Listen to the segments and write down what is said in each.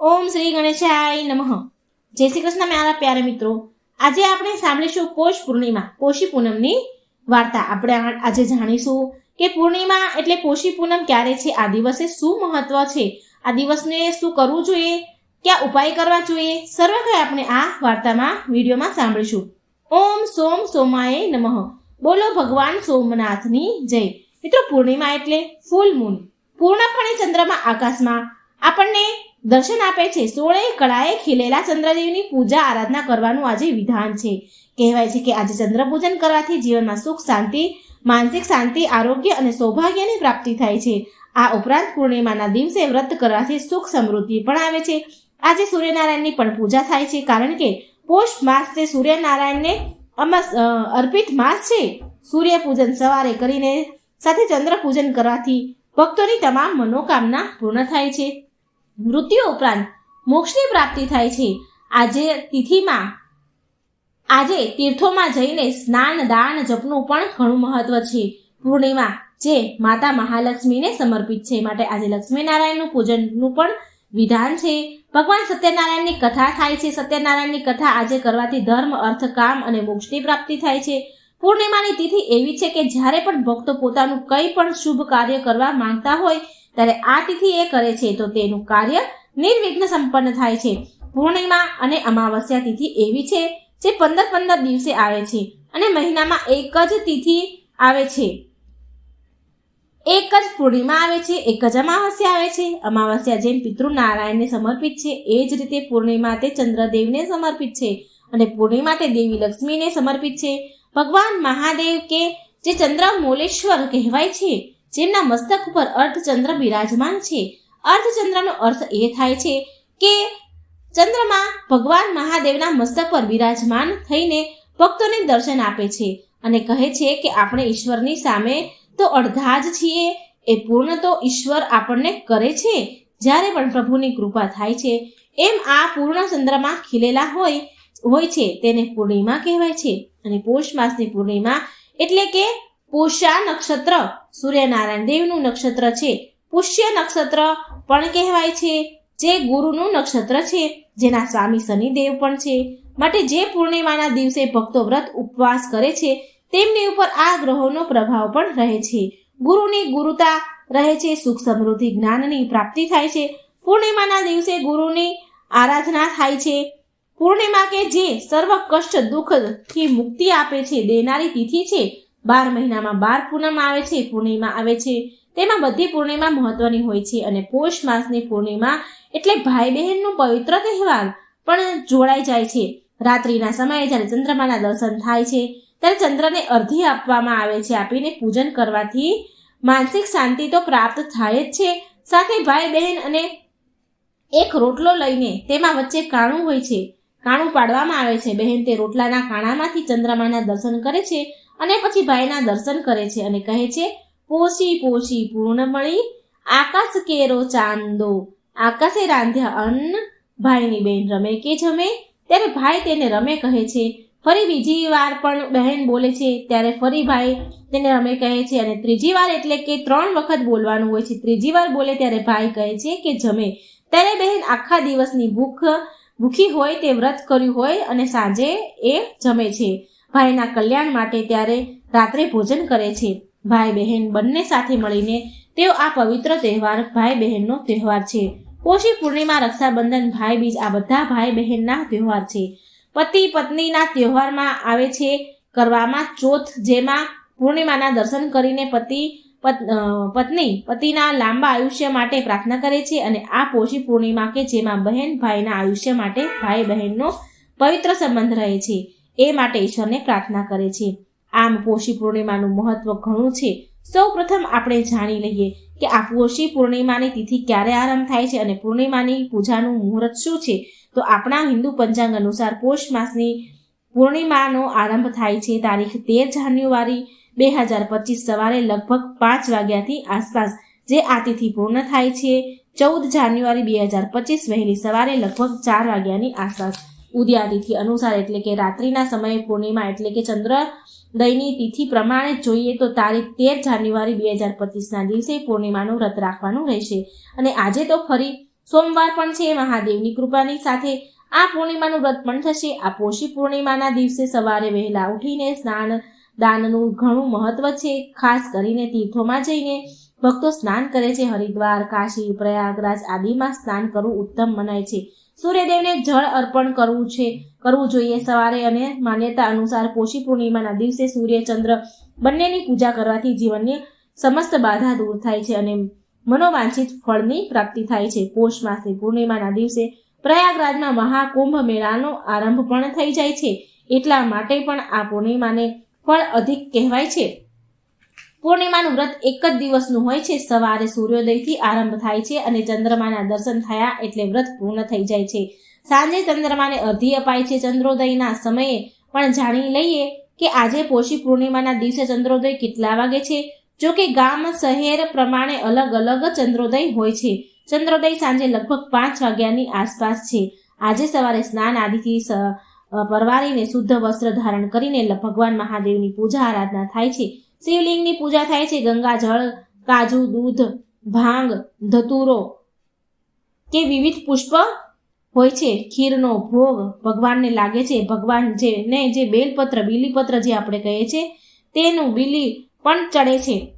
ઓમ શ્રી ગણેશાય નમઃ. જય શ્રી કૃષ્ણ મારા પ્યારા મિત્રો. આજે આપણે સાંભળીશું પોષ પૂર્ણિમા, પોષી પૂનમની વાર્તા. આપણે આજે જાણીશું કે પૂર્ણિમા એટલે પોષી પૂનમ ક્યારે છે, આ દિવસે શું મહત્વ છે, આ દિવસને શું કરવું જોઈએ, કયા ઉપાય કરવા જોઈએ, સર્વે આપણે આ વાર્તામાં, વિડીયોમાં સાંભળીશું. ઓમ સોમ સોમાય નમઃ. બોલો ભગવાન સોમનાથની જય. મિત્રો, પૂર્ણિમા એટલે ફૂલ મૂન. પૂર્ણપણે ચંદ્રમાં આકાશમાં આપણને દર્શન આપે છે. સોળે કળાએ ખીલેલા ચંદ્રદેવની પૂજા આરાધના કરવાનું આજે વિધાન છે. કહેવાય છે કે આજે ચંદ્ર પૂજન કરવાથી જીવનમાં સુખ, શાંતિ, માનસિક શાંતિ, આરોગ્ય અને સૌભાગ્યની પ્રાપ્તિ થાય છે. આ ઉપરાંત પૂર્ણિમાના દિવસે વ્રત કરવાથી સુખ, સમૃદ્ધિ પણ આવે છે. આજે સૂર્યનારાયણની પણ પૂજા થાય છે. કારણ કે પોષ માસ તે સૂર્યનારાયણને અમસ અર્પિત માસ છે. સૂર્ય પૂજન સવારે કરીને સાથે ચંદ્ર પૂજન કરવાથી ભક્તોની તમામ મનોકામના પૂર્ણ થાય છે. મૃત્યુ ઉપરાંત મોક્ષની પ્રાપ્તિ થાય છે. આજે તિથિમાં, આજે તીર્થોમાં જઈને સ્નાન, દાન, જપનું પણ ઘણું મહત્વ છે. પૂર્ણિમા, જે માતા મહાલક્ષ્મીને સમર્પિત છે. માટે આજે લક્ષ્મીનારાયણનું પૂજનનું પણ વિધાન છે. ભગવાન સત્યનારાયણની કથા થાય છે. સત્યનારાયણની કથા આજે કરવાથી ધર્મ, અર્થ, કામ અને મોક્ષની પ્રાપ્તિ થાય છે. પૂર્ણિમાની તિથિ એવી છે કે જ્યારે પણ ભક્તો પોતાનું કંઈ પણ શુભ કાર્ય કરવા માંગતા હોય ત્યારે આ તિથિ એ કરે છે, તો તેનું કાર્ય નિર્વિઘ્ન સંપન્ન થાય છે. પૂર્ણિમા અને અમાવસ્યા તિથિ એવી છે જે પંદર પંદર દિવસે આવે છે અને મહિનામાં એક જ તિથિ આવે છે. એક જ પૂર્ણિમા આવે છે, એક જ અમાવસ્યા આવે છે. અમાવસ્યા જેમ પિતૃનારાયણને સમર્પિત છે, એ જ રીતે પૂર્ણિમા તે ચંદ્રદેવને સમર્પિત છે અને પૂર્ણિમા તે દેવી લક્ષ્મીને સમર્પિત છે. ભગવાન મહાદેવ કે જે ચંદ્ર મોલેશ્વર કહેવાય છે જેમના મસ્તક ઉપર અર્ધચંદ્ર બિરાજમાન છે. અર્ધચંદ્રનો અર્થ એ થાય છે કે ચંદ્રમાં ભગવાન મહાદેવના મસ્તક પર બિરાજમાન થઈને ભક્તોને દર્શન આપે છે અને કહે છે કે આપણે ઈશ્વરની સામે તો અડધા જ છીએ, એ પૂર્ણ તો ઈશ્વર આપણને કરે છે. જ્યારે પણ પ્રભુની કૃપા થાય છે, એમ આ પૂર્ણ ચંદ્રમાં ખીલેલા હોય હોય છે તેને પૂર્ણિમા કહેવાય છે. અને પોષ માસની પૂર્ણિમા એટલે કે પૂષા નક્ષત્ર. સૂર્યનારાયણ દેવનું નક્ષત્ર છે. પુષ્ય નક્ષત્ર પણ કહેવાય છે. જે ગુરુનું નક્ષત્ર છે. જેના સ્વામી શનિદેવ પણ છે. માટે જે પૂર્ણિમાના દિવસે ભક્તો વ્રત ઉપવાસ કરે છે, તેમની ઉપર આ ગ્રહોનો પ્રભાવ પણ રહે છે. ગુરુની ગુરુતા રહે છે. સુખ સમૃદ્ધિ જ્ઞાનની પ્રાપ્તિ થાય છે. પૂર્ણિમાના દિવસે ગુરુની આરાધના થાય છે. પૂર્ણિમા કે જે સર્વ કષ્ટ દુઃખથી મુક્તિ આપે છે, દેનારી તિથિ છે બાર મહિનામાં બાર પૂનમ આવે છે, પૂર્ણિમા આવે છે. તેમાં બધી પૂર્ણિમા મહત્વની હોય છે અને પોષ માસની પૂર્ણિમા એટલે ભાઈ બહેનનું પવિત્ર તહેવાર પણ જોડાઈ જાય છે. રાત્રિના સમયે જ્યારે ચંદ્રમાના દર્શન થાય છે, ત્યારે ચંદ્રને અર્ધી આપવામાં આવે છે, આપીને પૂજન કરવાથી માનસિક શાંતિ તો પ્રાપ્ત થાય જ છે. સાથે ભાઈ બહેન અને એક રોટલો લઈને તેમાં વચ્ચે કાણું હોય છે. કાણું પાડવામાં આવે છે. બહેન તે રોટલાના કાણામાંથી ચંદ્રમાના દર્શન કરે છે. અને પછી ભાઈના દર્શન કરે છે અને કહે છે, પોષી પોષી, પૂર્ણમળી આકાશ કેરો ચાંદો, આકાશે રાંધ્યા અન્ન, ભાઈની બેન રમે કે જમે. ત્યારે ભાઈ તેને રમે કહે છે, ફરી બીજી વાર પણ બહેન બોલે છે. ત્યારે ફરી ભાઈ તેને રમે કહે છે અને ત્રીજી વાર એટલે કે ત્રણ વખત બોલવાનું હોય છે. ત્રીજી વાર બોલે ત્યારે ભાઈ કહે છે કે જમે. ત્યારે બહેન આખા દિવસની ભૂખ ભૂખી હોય તે વ્રત કર્યું હોય અને સાંજે એ જમે છે. ભાઈના કલ્યાણ માટે ત્યારે રાત્રે ભોજન કરે છે. ભાઈ બહેન બંને સાથે મળીને તેઓ આ પવિત્ર તહેવાર ભાઈ બહેનનો તહેવાર છે. પોષી પૂર્ણિમા, રક્ષાબંધન ભાઈ બીજ આ બધા ભાઈ બહેનના તહેવાર છે. પતિ પત્નીના તહેવારમાં આવે છે કરવામાં ચોથ, જેમાં પૂર્ણિમાના દર્શન કરીને પતિ પત- પત્ની પતિના લાંબા આયુષ્ય માટે પ્રાર્થના કરે છે અને આ પોષી પૂર્ણિમા કે જેમાં બહેન ભાઈના આયુષ્ય માટે ભાઈ બહેનનો પવિત્ર સંબંધ રહે છે. એ માટે ઈશ્વરને પ્રાર્થના કરે છે. આમ પોષી પૂર્ણિમાનું મહત્વ ઘણું છે. સૌ પ્રથમ આપણે જાણી લઈએ કે આ પોષી પૂર્ણિમાની તિથિ ક્યારે આરંભ થાય છે અને પૂર્ણિમાની પૂજાનું મુહૂર્ત શું છે. તો આપણા હિન્દુ પંચાંગ અનુસાર પોષ માસની પૂર્ણિમાનો આરંભ થાય છે તારીખ તેર જાન્યુઆરી બે હજાર પચીસ સવારે લગભગ પાંચ વાગ્યાથી આસપાસ, જે આ તિથિ પૂર્ણ થાય છે ચૌદ જાન્યુઆરી બે હજાર પચીસ વહેલી સવારે લગભગ ચાર વાગ્યાની આસપાસ. ઉદયાતિથિ અનુસાર એટલે કે રાત્રિના સમયે પૂર્ણિમા એટલે કે ચંદ્રદયની તિથિ પ્રમાણે જોઈએ તો તારીખ તેર જાન્યુઆરી બે હજાર પચીસના દિવસે પૂર્ણિમાનું વ્રત રાખવાનું રહેશે. અને આજે તો ફરી સોમવાર પણ છે. મહાદેવની કૃપાની સાથે આ પૂર્ણિમાનું વ્રત પણ થશે. આ પોષી પૂર્ણિમાના દિવસે સવારે વહેલા ઉઠીને સ્નાન દાનનું ઘણું મહત્વ છે. ખાસ કરીને તીર્થોમાં જઈને ભક્તો સ્નાન કરે છે. હરિદ્વાર, કાશી, પ્રયાગરાજ આદિમાં સ્નાન કરવું ઉત્તમ મનાય છે. સૂર્યદેવને જળ અર્પણ કરવું છે, કરવું જોઈએ. સવારે અને માન્યતા અનુસાર પોષી પૂર્ણિમાના દિવસે સૂર્ય ચંદ્ર બંનેની પૂજા કરવાથી જીવનની સમસ્ત બાધા દૂર થાય છે અને મનોવાંછિત ફળની પ્રાપ્તિ થાય છે. પોષ માસે પૂર્ણિમાના દિવસે પ્રયાગરાજમાં મહાકુંભ મેળાનો આરંભ પણ થઈ જાય છે. એટલા માટે પણ આ પૂર્ણિમાને ફળ અધિક કહેવાય છે. પૂર્ણિમાનું વ્રત એક જ દિવસનું હોય છે. સવારે સૂર્યોદયથી આરંભ થાય છે અને ચંદ્રમાના દર્શન થયા એટલે વ્રત પૂર્ણ થઈ જાય છે. સાંજે ચંદ્રમાને અર્ધી અપાય છે ચંદ્રોદયના સમયે. પણ જાણી લઈએ કે આજે પોષી પૂર્ણિમાના દિવસે ચંદ્રોદય કેટલા વાગે છે? જો કે ગામ, શહેર પ્રમાણે અલગ અલગ ચંદ્રોદય હોય છે. ચંદ્રોદય સાંજે લગભગ પાંચ વાગ્યાની આસપાસ છે. આજે સવારે સ્નાન આદિથી પરવારીને શુદ્ધ વસ્ત્ર ધારણ કરીને ભગવાન મહાદેવની પૂજા આરાધના થાય છે. શિવલિંગની પૂજા થાય છે. ગંગા, જળ, કાજુ, દૂધ, ભાંગ, ધતુરો કે વિવિધ પુષ્પ હોય છે. ખીરનો ભોગ ભગવાનને લાગે છે. ભગવાન જે ને જે બેલપત્ર, બીલીપત્ર જે આપણે કહીએ છીએ તેનું બીલી પણ ચડે છે.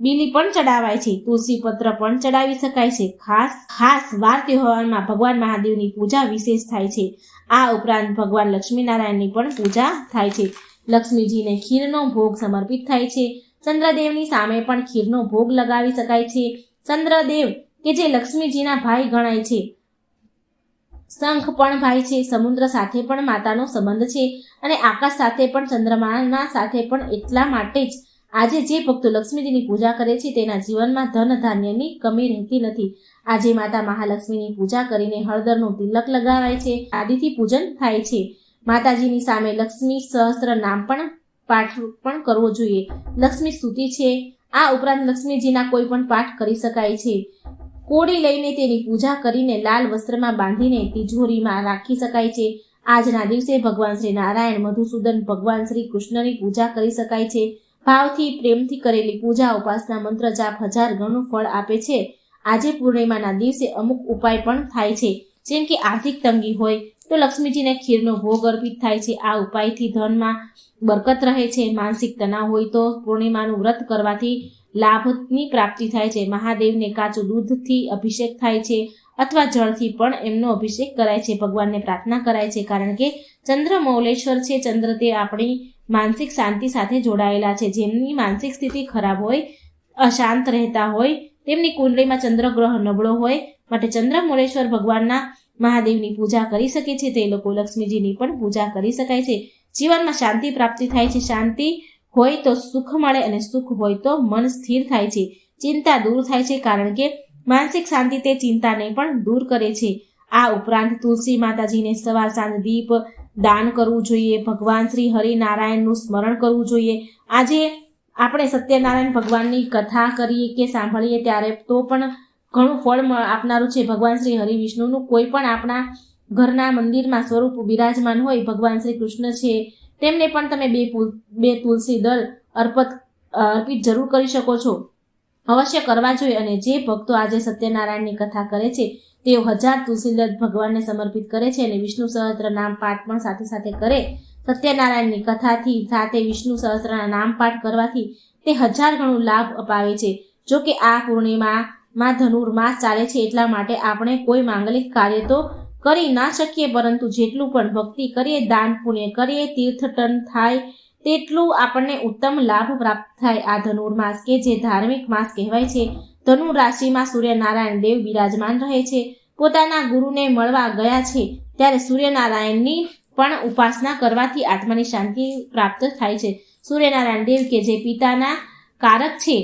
બીલી પણ ચડાવાય છે. તુલસી પત્ર પણ ચડાવી શકાય છે. ખાસ ખાસ વાર તહેવારમાં ભગવાન મહાદેવની પૂજા વિશેષ થાય છે. આ ઉપરાંત ભગવાન લક્ષ્મીનારાયણની પણ પૂજા થાય છે. લક્ષ્મીજીને ખીરનો ભોગ સમર્પિત થાય છે. ચંદ્રદેવની સામે પણ ખીરનો ભોગ લગાવી શકાય છે. ચંદ્રદેવ, કે જે લક્ષ્મીજીના ભાઈ ગણાય છે. શંખ પણ ભાઈ છે, સમુદ્ર સાથે પણ માતાનો સંબંધ છે અને આકાશ સાથે પણ ચંદ્રમાના સાથે પણ એટલા માટે જ. આજે જે ભક્તો લક્ષ્મીજીની પૂજા કરે છે તેના જીવનમાં ધન ધાન્યની કમી રહેતી નથી. આજે માતા મહાલક્ષ્મીની પૂજા કરીને હળદરનું તિલક લગાવાય છે. આદિથી પૂજન થાય છે. માતાજીની સામે લક્ષ્મી સહસ્ત્ર નામ પણ પાઠ પણ કરવો જોઈએ. લક્ષ્મી સ્તુતિ છે. આ ઉપરાંત લક્ષ્મીજીના કોઈ પણ પાઠ કરી શકાય છે. કોડી લઈને તેની પૂજા કરીને લાલ વસ્ત્રમાં બાંધીને તિજોરીમાં રાખી શકાય છે. આજના દિવસે ભગવાન શ્રી નારાયણ મધુસૂદન ભગવાન શ્રી કૃષ્ણની પૂજા કરી શકાય છે. ભાવથી પ્રેમથી કરેલી પૂજા ઉપાસના મંત્ર જાપ હજાર ગણું ફળ આપે છે. આજે પૂર્ણિમાના દિવસે અમુક ઉપાય પણ થાય છે. જેમ કે આર્થિક તંગી હોય તો લક્ષ્મીજીને ખીરનો ભોગ અર્પિત થાય છે. આ ઉપાયથી ધનમાં બરકત રહે છે. માનસિક તણાવ હોય તો પૂર્ણિમાનું વ્રત કરવાથી લાભની પ્રાપ્તિ થાય છે. મહાદેવને કાચું દૂધથી અભિષેક થાય છે અથવા જળથી પણ એમનો અભિષેક કરાય છે. ભગવાનને પ્રાર્થના કરાય છે કારણ કે ચંદ્ર મૌલેશ્વર છે. ચંદ્ર તે આપણી માનસિક શાંતિ સાથે જોડાયેલા છે. જેમની માનસિક સ્થિતિ ખરાબ હોય, અશાંત રહેતા હોય, તેમની કુંડળીમાં ચંદ્રગ્રહ નબળો હોય, માટે ચંદ્ર મૌલેશ્વર ભગવાનના મહાદેવની પૂજા કરી શકે છે તે લોકો લક્ષ્મીજીની પણ પૂજા કરી શકાય છે. જીવનમાં શાંતિ પ્રાપ્તિ થાય છે. શાંતિ હોય તો સુખ મળે અને સુખ હોય તો મન સ્થિર થાય છે. ચિંતા દૂર થાય છે કારણ કે માનસિક શાંતિ તે ચિંતાને પણ દૂર કરે છે. આ ઉપરાંત તુલસી માતાજીને સવાર સાંજ દીપ દાન કરવું જોઈએ. ભગવાન શ્રી હરિનારાયણનું સ્મરણ કરવું જોઈએ. આજે આપણે સત્યનારાયણ ભગવાનની કથા કરીએ કે સાંભળીએ ત્યારે તો પણ ઘણું ફળ આપનારું છે. ભગવાન શ્રી હરિ વિષ્ણુનું કોઈ પણ આપણા ઘરના મંદિરમાં સ્વરૂપ બિરાજમાન હોય, ભગવાન શ્રી કૃષ્ણ છે, તેમને પણ તમે બે બે તુલસી દળ અર્પત અર્પિત જરૂર કરી શકો છો. અવશ્ય કરવા જોઈએ અને જે ભક્તો આજે સત્યનારાયણની કથા કરે છે, તેઓ હજાર તુલસીદળ ભગવાનને સમર્પિત કરે છે અને વિષ્ણુ સહસ્ત્ર નામ પાઠ પણ સાથે સાથે કરે. સત્યનારાયણની કથાથી સાથે વિષ્ણુ સહસ્ત્રના નામ પાઠ કરવાથી તે હજાર ગણું લાભ અપાવે છે. જો કે આ પૂર્ણિમામાં ધનુર્માસ ચાલે છે એટલા માટે આપણે કોઈ માંગલિક કાર્ય તો કરી ના શકીએ, પરંતુ જેટલું પણ ભક્તિ કરીએ, દાન પુણ્ય કરીએ, તીર્થટન થાય, તેટલું આપણને ઉત્તમ લાભ પ્રાપ્ત થાય. આ ધનુર્માસ કે જે ધાર્મિક માસ કહેવાય છે ધનુ રાશિમાં સૂર્યનારાયણ દેવ બિરાજમાન રહે છે. પોતાના ગુરુને મળવા ગયા છે, ત્યારે સૂર્યનારાયણની પણ ઉપાસના કરવાથી આત્માની શાંતિ પ્રાપ્ત થાય છે. સૂર્યનારાયણ દેવ કે જે પિતાના કારક છે,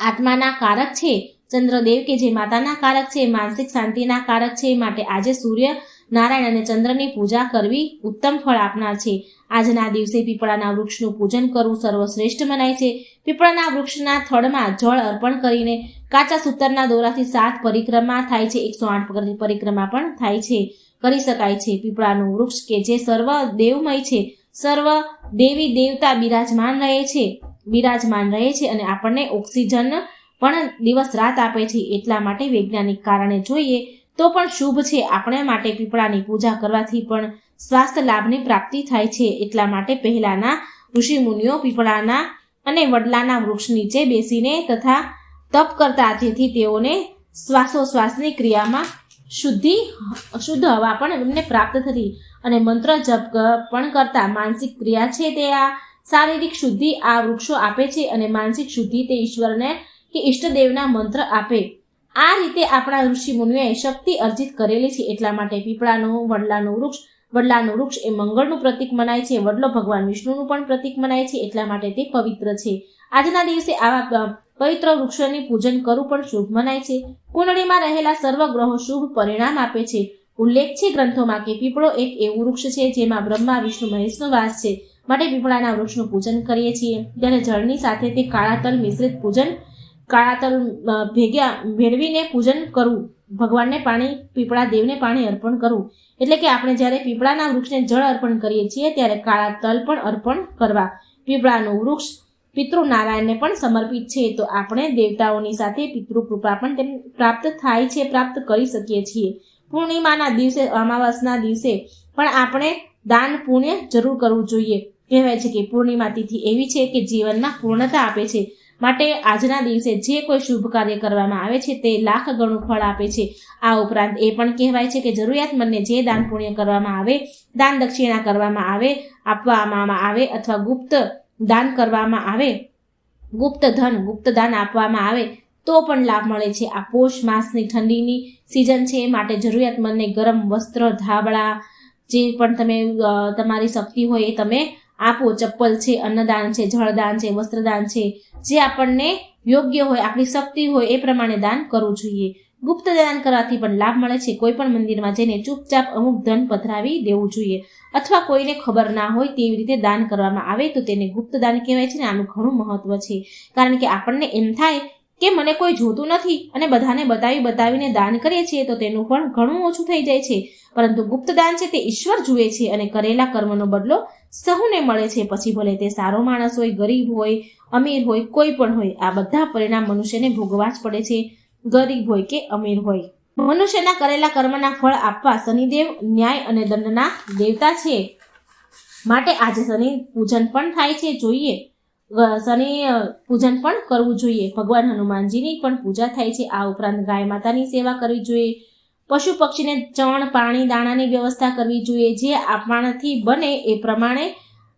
આત્માના કારક છે ચંદ્રદેવ કે જે માતાના કારક છે માનસિક શાંતિના કારક છે માટે આજે સૂર્ય નારાયણ અને ચંદ્રની પૂજા કરવી ઉત્તમ ફળ આપનાર છે. આજના દિવસે પીપળાના વૃક્ષનું પૂજન કરવું સર્વશ્રેષ્ઠ મનાય છે. પીપળાના વૃક્ષના થડમાં જળ અર્પણ કરીને કાચા સૂતરના દોરાથી સાત પરિક્રમા થાય છે. એકસો આઠ પરિક્રમા પણ થાય છે. કરી શકાય છે. પીપળાનું વૃક્ષ કે જે સર્વ દેવમય છે, સર્વ દેવી દેવતા બિરાજમાન રહે છે, બિરાજમાન રહે છે અને આપણને ઓક્સિજન પણ દિવસ રાત આપે છે એટલા માટે વૈજ્ઞાનિક કારણે જોઈએ તો પણ શુભ છે. આપણે માટે પીપળાની પૂજા કરવાથી પણ સ્વાસ્થ્ય લાભની પ્રાપ્તિ થાય છે. એટલા માટે પહેલાના ઋષિ મુનિઓ પીપળાના અને વડલાના વૃક્ષ નીચે બેસીને તથા તપ કરતા જેથી તેઓને શ્વાસોશ્વાસની ક્રિયામાં શુદ્ધિ શુદ્ધ હવા પણ એમને પ્રાપ્ત થતી અને મંત્ર જપ પણ કરતા માનસિક ક્રિયા છે તે આ શારીરિક શુદ્ધિ આ વૃક્ષો આપે છે અને માનસિક શુદ્ધિ તે ઈશ્વરને કે ઈષ્ટદેવના મંત્ર આપે. આ રીતે આપણા ઋષિ મુનિઓએ શક્તિ અર્જિત કરેલી છે એટલા માટે પીપળાનું, વડલાનું વૃક્ષ વડલાનું વૃક્ષ એ મંગળનું પ્રતીક મનાય છે, વડલો ભગવાન વિષ્ણુનું પણ પ્રતીક મનાય છે એટલા માટે તે પવિત્ર છે. આજના દિવસે આવા પવિત્ર વૃક્ષોની પૂજન કરવું પણ શુભ મનાય છે. કુંડળીમાં રહેલા સર્વ ગ્રહો શુભ પરિણામ આપે છે. ઉલ્લેખ છે ગ્રંથોમાં કે પીપળો એક એવું વૃક્ષ છે જેમાં બ્રહ્મા, વિષ્ણુ, મહેશનો વાસ છે. માટે પીપળાના વૃક્ષનું પૂજન કરીએ છીએ. ત્યારે જળની સાથે તે કાળા તલ મિશ્રિત પૂજન કાળા તલ ભેગ્યા ભેળવીને પૂજન કરવું. ભગવાનને પાણી, પીપળા, દેવને પાણી અર્પણ કરવું. એટલે કે આપણે જ્યારે પીપળાના વૃક્ષને જળ અર્પણ કરીએ છીએ, ત્યારે કાળા તલ પણ અર્પણ કરવા. પીપળાનું વૃક્ષ પિતૃ નારાયણને પણ સમર્પિત છે. તો આપણે દેવતાઓની સાથે પિતૃ કૃપા પણ તેમ પ્રાપ્ત થાય છે, પ્રાપ્ત કરી શકીએ છીએ. પૂર્ણિમાના દિવસે, અમાવાસના દિવસે પણ આપણે દાન, પુણ્ય જરૂર કરવું જોઈએ. કહેવાય છે કે પૂર્ણિમા તિથિ એવી છે કે જીવનમાં પૂર્ણતા આપે છે. માટે આજના દિવસે જે કોઈ શુભ કાર્ય કરવામાં આવે છે તે લાખ ગણું ફળ આપે છે. આ ઉપરાંત એ પણ કહેવાય છે કે જરૂરિયાતમંદને જે દાન પુણ્ય કરવામાં આવે, દાન દક્ષિણા કરવામાં આવે, આપવામાં આવે અથવા ગુપ્ત દાન કરવામાં આવે, ગુપ્ત ધન, ગુપ્ત દાન આપવામાં આવે, તો પણ લાભ મળે છે. આ પોષ માસની ઠંડીની સિઝન છે માટે જરૂરિયાતમંદને ગરમ વસ્ત્ર, ધાબળા, જે પણ તમે તમારી શક્તિ હોય એ તમે આપો, ચપ્પલ છે, અન્નદાન છે, જળદાન છે, વસ્ત્રદાન છે, જે આપણને યોગ્ય હોય, આપણી શક્તિ હોય, એ પ્રમાણે દાન કરવું જોઈએ. ગુપ્ત દાન કરવાથી પણ લાભ મળે છે. કોઈ પણ મંદિરમાં જઈને ચૂપચાપ અમુક ધન પધરાવી દેવું જોઈએ. અથવા કોઈને ખબર ના હોય તેવી રીતે દાન કરવામાં આવે તો તેને ગુપ્ત દાન કહેવાય છે ને. આનું ઘણું મહત્વ છે. કારણ કે આપણને એમ થાય કે મને કોઈ જોતું નથી અને બધાને બતાવી બતાવીને દાન કરીએ છીએ, તો તેનું પણ ઘણું ઓછું થઈ જાય છે. પરંતુ ગુપ્ત દાન છે તે ઈશ્વર જુએ છે અને કરેલા કર્મનો બદલો સહુને મળે છે. પછી ભલે તે સારો માણસ હોય, ગરીબ હોય, અમીર હોય, કોઈ પણ હોય, આ બધા પરિણામ મનુષ્યને ભોગવા જ પડે છે. ગરીબ હોય કે અમીર હોય. મનુષ્યના કરેલા કર્મના ફળ આપવા શનિદેવ ન્યાય અને દંડના દેવતા છે. માટે આજે શનિ પૂજન પણ થાય છે. જોઈએ. શનિ પૂજન પણ કરવું જોઈએ. ભગવાન હનુમાનજીની પણ પૂજા થાય છે. આ ઉપરાંત ગાય માતાની સેવા કરવી જોઈએ. પશુ પક્ષીને ચણ, પાણી, દાણાની વ્યવસ્થા કરવી જોઈએ. જે આપણાથી બને એ પ્રમાણે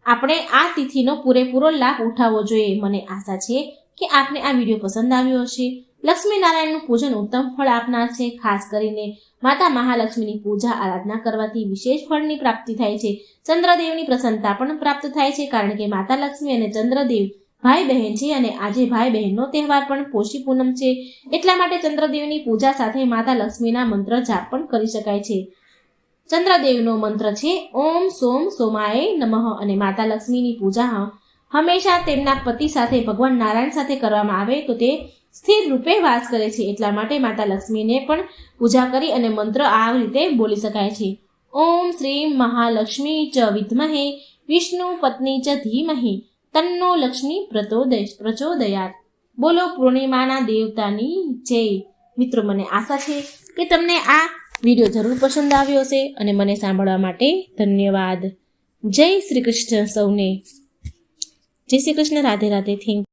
આપણે આ તિથિનો પૂરેપૂરો લાભ ઉઠાવવો જોઈએ. મને આશા છે કે આપને આ વીડિયો પસંદ આવ્યો હશે. લક્ષ્મી નારાયણનું પૂજન ઉત્તમ ફળ આપનાર છે. ખાસ કરીને માતા મહાલક્ષ્મીની પૂજા આરાધના કરવાથી વિશેષ ફળની પ્રાપ્તિ થાય છે. ચંદ્રદેવની પ્રસન્નતા પણ પ્રાપ્ત થાય છે કારણ કે માતા લક્ષ્મી અને ચંદ્રદેવ ભાઈ બહેન છે અને આજે ભાઈ બહેનનો તહેવાર પણ પોષી પૂનમ છે. એટલા માટે ચંદ્રદેવની પૂજા સાથે માતા લક્ષ્મીના મંત્ર જાપ પણ કરી શકાય છે. ચંદ્રદેવનો મંત્ર છે, ઓમ સોમ સોમાય નમઃ અને માતા લક્ષ્મીની પૂજા હંમેશા તેમના પતિ સાથે ભગવાન નારાયણ સાથે કરવામાં આવે તો તે સ્થિર રૂપે વાસ કરે છે. એટલા માટે માતા લક્ષ્મીને પણ પૂજા કરી અને મંત્ર આ રીતે બોલી શકાય છે. ઓમ શ્રી મહાલક્ષ્મી ચ વિદ્મહે, વિષ્ણુ પત્ની ચ ધીમહે, તન્નો લક્ષ્મી પ્રચોદય, પ્રચોદયાત. બોલો પૂર્ણિમાના દેવતાની જય. મિત્રો, મને આશા છે કે તમને આ વીડિયો જરૂર પસંદ આવ્યો હશે અને મને સાંભળવા માટે ધન્યવાદ. જય શ્રી કૃષ્ણ સૌને. જય શ્રી કૃષ્ણ, રાધે રાધે, થેન્ક